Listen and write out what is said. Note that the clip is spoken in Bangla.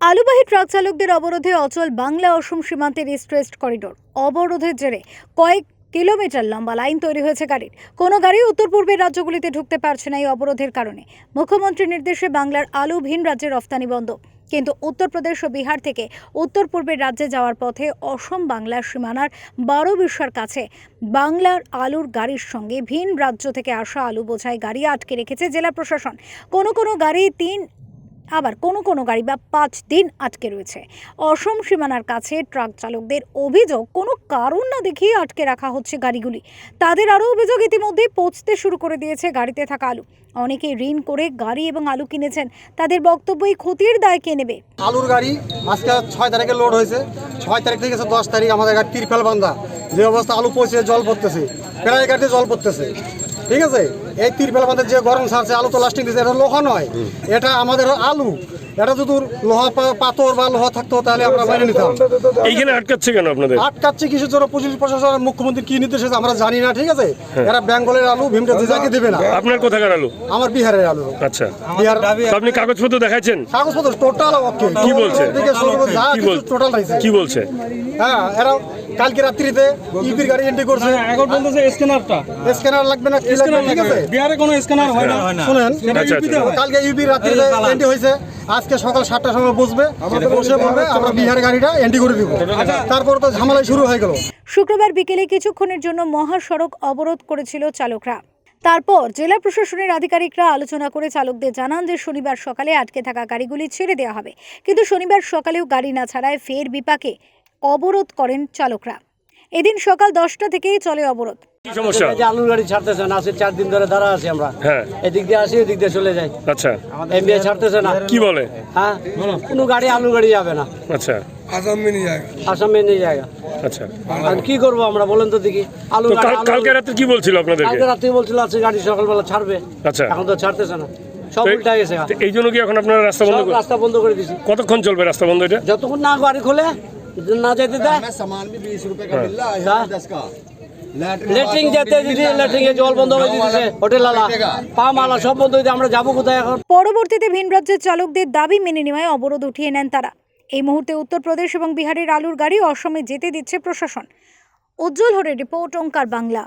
আলুবাহী ট্রাক চালকদের অবরোধে অচল বাংলা অসম সীমান্তের ইস্ট করিডোর অবরোধের জেরে কয়েক কিলোমিটার লম্বা লাইন তৈরি হয়েছে গাড়ির। কোনো গাড়ি উত্তর পূর্বের রাজ্যগুলিতে ঢুকতে পারছে না এই অবরোধের কারণে। মুখ্যমন্ত্রীর নির্দেশে বাংলার আলু ভিন রাজ্যে রফতানি বন্ধ। কিন্তু উত্তরপ্রদেশ ও বিহার থেকে উত্তর পূর্বের রাজ্যে যাওয়ার পথে অসম বাংলার সীমানার বারো বিশ্বর কাছে বাংলার আলুর গাড়ির সঙ্গে ভিন রাজ্য থেকে আসা আলু বোঝাই গাড়ি আটকে রেখেছে জেলা প্রশাসন। কোনো কোনো গাড়ি তিন আবার কোনো কোনো গাড়ি বা পাঁচ দিন আটকে রয়েছে। অসম সীমানার কাছে ট্রাক চালকদের অভিযোগ, কোনো কারণ না দেখিয়ে আটকে রাখা হচ্ছে গাড়িগুলি। তাদের আরও অভিযোগ ইতিমধ্যেই পৌঁছতে শুরু করে দিয়েছে গাড়িতে থাকা আলু। অনেকে ঋণ করে গাড়ি এবং আলু কিনেছেন। তাদের বক্তব্য এই ক্ষতির দায় কে নেবে? আলুর গাড়ি আজকে ছয় তারিখে লোড হয়েছে। ছয় তারিখ থেকে দশ তারিখ আমাদের গাড়ি তিরপাল বান্ধা। যে অবস্থা আলু পৌঁছে জল পড়তেছে। প্রায় গাড়িতে জল পড়তেছে। ঠিক আছে? এই তিরপাল আমাদের যে গরম ছাড়ছে আলু তো লাস্টিং দিচ্ছে এটা লোহা নয়। এটা আমাদের আলু। এটা যদি লোহা পাথর বা লোহা থাকতো তাহলে আমরা মেনে নিতাম। এইখানে আটকাচ্ছে কেন আপনাদের? আটকাচ্ছে কিসের জন্য? পুলিশ প্রশাসন মুখ্যমন্ত্রী কি নির্দেশ আছে আমরা জানি না ঠিক আছে? এরা বেঙ্গলের আলু ভীমটা জেজাকে দেবে না। আপনার কোথাকার আলু? আমার বিহারের আলু। আচ্ছা। বিহার আপনি কাগজপত্র দেখাচ্ছেন কাগজপত্র টোটাল ওকে কি বলছে? কি টোটাল পাইছে কি বলছে? হ্যাঁ এরা কালকে রাত্রিতে ইপির গাড়ি এন্ট্রি করছে। এখন বলতেছে স্ক্যানারটা স্ক্যানার লাগবে না কি লাগবে ঠিক আছে? বিহারে কোনো স্ক্যানার হয় না। শুনেন। আচ্ছা, আচ্ছা। কালকে ইউপি রাত্রিতে এন্ট্রি হয়েছে। আজকে সকাল সাতটার সময় বসবে, বসে বলবে, আমরা বিহার গাড়িটা এন্ট্রি করে দিব। তারপর তো ঝামেলা শুরু হয়ে গেল। শুক্রবার বিকেলে কিছুক্ষণের জন্য মহাসড়ক অবরোধ করেছিল চালকরা। তারপর জেলা প্রশাসনের আধিকারিকরা আলোচনা করে চালকদের জানান যে শনিবার সকালে আটকে থাকা গাড়িগুলি ছেড়ে দেওয়া হবে। কিন্তু শনিবার সকালেও গাড়ি না ছাড়ায় ফের বিপাকে অবরোধ করেন চালকরা। এদিন সকাল দশটা থেকেই চলে অবরোধ। কি সমস্যা? এই যে আলুর গাড়ি ছাড়তেছে না আজকে চার দিন ধরে দাঁড়া আছি আমরা। হ্যাঁ। এদিক দিয়ে আসি এদিক দিয়ে চলে যাই। আচ্ছা। এমবিআই ছাড়তেছে না। কি বলে? হ্যাঁ? কোনো গাড়ি আলু গাড়ি যাবে না। আচ্ছা। আসাম জায়গা আচ্ছা। আর কি করব আমরা বলেন তো দেখি। আলু কালকে রাতে কি বলছিল কালকে রাত্রে বলছিল আজকে গাড়ি সকালবেলা ছাড়বে। আচ্ছা। এখন তো ছাড়তেছে না। সব উল্টা গেছে। এই জন্য কি এখন আপনারা রাস্তা বন্ধ রাস্তা বন্ধ করে দিছি। কতক্ষণ চলবে রাস্তা বন্ধ এটা? যতক্ষণ না গাড়ি খোলে না যেতে দেয়। লেট্রিং যেতে দিদি লেট্রিন এ জল বন্ধ হয়ে দিতেছে হোটেল আলা। পাম আলা সব বন্ধ হয়ে আমরা যাব কোথায় এখন? পরবর্তীতে ভিন রাজ্যের চালকদের দাবি মেনে নেওয়ায় অবরোধ উঠিয়ে নেন তারা। এই মুহূর্তে উত্তরপ্রদেশ এবং বিহারের আলুর গাড়ি অসমে যেতে দিচ্ছে প্রশাসন। উজ্জ্বল হরে রিপোর্ট ওঙ্কার বাংলা।